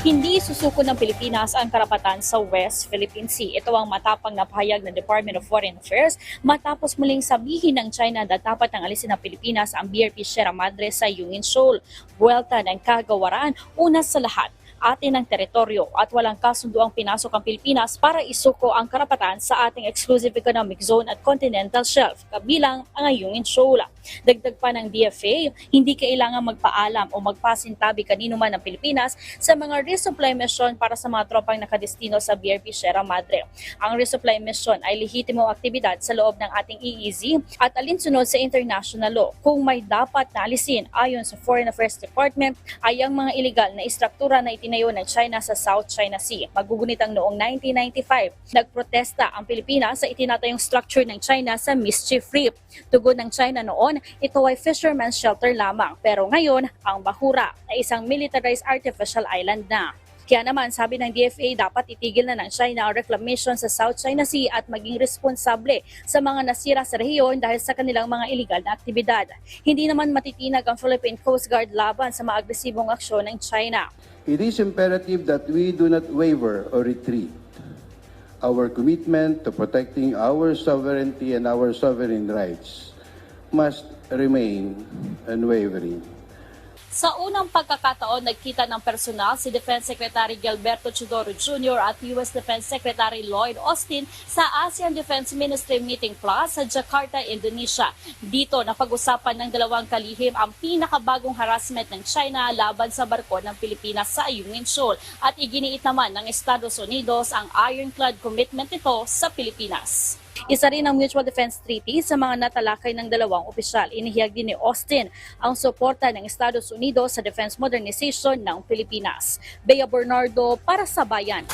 Hindi susuko ng Pilipinas ang karapatan sa West Philippine Sea. Ito ang matapang na pahayag ng Department of Foreign Affairs matapos muling sabihin ng China na dapat nang alisin ng Pilipinas ang BRP Sierra Madre sa Yungin Shoal. Buwelta ng kagawaran, una sa lahat, atin ang teritoryo at walang kasundo ang pinasok ang Pilipinas para isuko ang karapatan sa ating exclusive economic zone at continental shelf, kabilang ang Ayungin Shoal. Dagdag pa ng DFA, hindi kailangan magpaalam o magpasintabi kanino man ng Pilipinas sa mga resupply mission para sa mga tropang nakadestino sa BRP Sierra Madre. Ang resupply mission ay lehitimong aktibidad sa loob ng ating EEZ at alinsunod sa international law. Kung may dapat na alisin ayon sa Foreign Affairs Department ay ang mga illegal na istruktura na itinayo ng China sa South China Sea. Magugunitang noong 1995, nagprotesta ang Pilipinas sa itinatayong structure ng China sa Mischief Reef. Tugon ng China noon, ito ay fisherman's shelter lamang. Pero ngayon, ang Bahura ay isang militarized artificial island na. Kaya naman, sabi ng DFA, dapat itigil na ng China ang reclamation sa South China Sea at maging responsable sa mga nasira sa rehiyon dahil sa kanilang mga illegal na aktibidad. Hindi naman matitinag ang Philippine Coast Guard laban sa mga agresibong aksyon ng China. It is imperative that we do not waver or retreat. Our commitment to protecting our sovereignty and our sovereign rights must remain unwavering. Sa unang pagkakataon, nagkita ng personal si Defense Secretary Gilberto Chudoro Jr. at US Defense Secretary Lloyd Austin sa ASEAN Defense Ministry Meeting Plus sa Jakarta, Indonesia. Dito napag-usapan ng dalawang kalihim ang pinakabagong harassment ng China laban sa barko ng Pilipinas sa Ayungin Shoal at iginiit naman ng Estados Unidos ang ironclad commitment nito sa Pilipinas. Isa rin ang Mutual Defense Treaty sa mga natalakay ng dalawang opisyal. Inihiyag din ni Austin ang suporta ng Estados Unidos sa defense modernization ng Pilipinas. Bea Bernardo para sa Bayan.